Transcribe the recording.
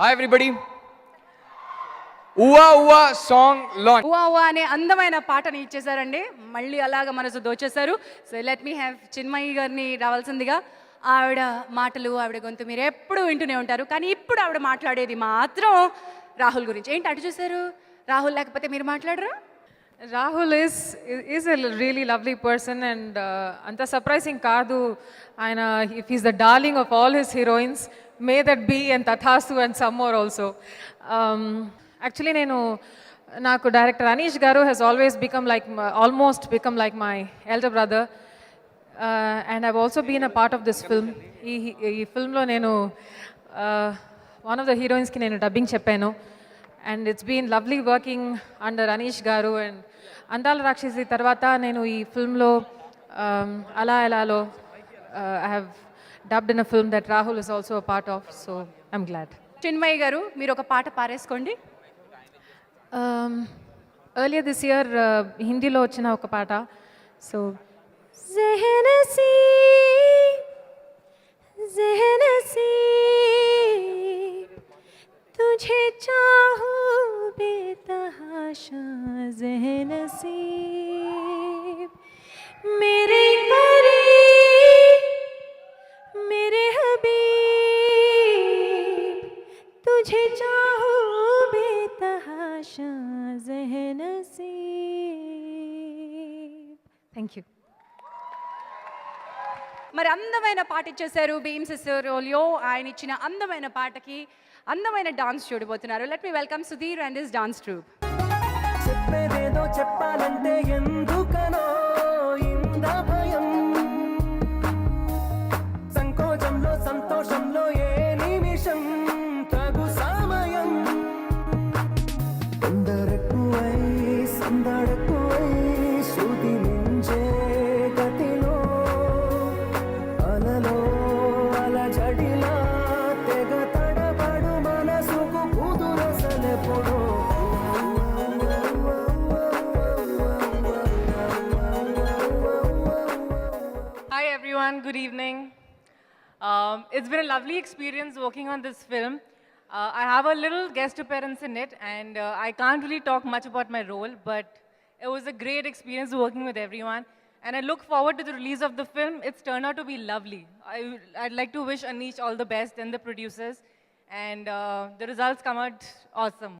Hi everybody ఉవా ఉవా song launch ఉవా ఉవా అనే అందమైన పాటని ఇచ్చేసారండి మళ్ళీ అలాగ మనసు దోచేశారు. So let me have Chinmayi గారిని రావాల్సిందిగా. ఆవిడ మాటలు ఆవిడ గొంతు మీరు ఎప్పుడు వింటూనే ఉంటారు. కానీ ఇప్పుడు ఆవిడ మాట్లాడేది మాత్రం రాహుల్ గురించి. ఏంటి అటు చూశారు? రాహుల్ లేకపోతే మీరు మాట్లాడరు? Rahul is is a really lovely person and అంత సర్ప్రైజింగ్ కాదు. ఆయన if is the darling of all his heroines may that be and తథాసు and some more also actually నేను నాకు డైరెక్టర్ అనీష్ గారు has always become like almost become like my elder brother and I've also been a part of this film ఈ ఈ ఫిల్మ్లో నేను one of the హీరోయిన్స్కి నేను dubbing చెప్పాను. And it's been lovely working under Anish గారు and Andala Rakshasi తర్వాత నేను ఈ ఫిల్మ్లో అలా ఎలాలో I have dubbed in a film that Rahul is also part of so I'm glad Chinmayi గారు మీరు ఒక పాట పారేసుకోండి. ఎర్లియర్ దిస్ ఇయర్ హిందీలో వచ్చిన ఒక పాట. సో జహే बेतहाशा जहनसी मेरे करीब मेरे हबीब तुझे चाहूं बेतहाशा जहनसी థ్యాంక్ యూ మరి అందమైన పాట ఇచ్చేశారు భీమ్స్ రోలియో ఆయన ఇచ్చిన అందమైన పాటకి అందమైన డాన్స్ చూడబోతున్నారు let me welcome Sudheer and this dance troupe చెప్పేదేదో చెప్పాలంటే ఎందుకనో everyone, good evening. Um, it's been a lovely experience working on this film. Uh, I have a little guest appearance in it, and uh, I can't really talk much about my role, but it was a great experience working with everyone. And I look forward to the release of the film. It's turned out to be lovely. I, I'd like to wish Anish all the best and the producers, and uh, the results come out awesome.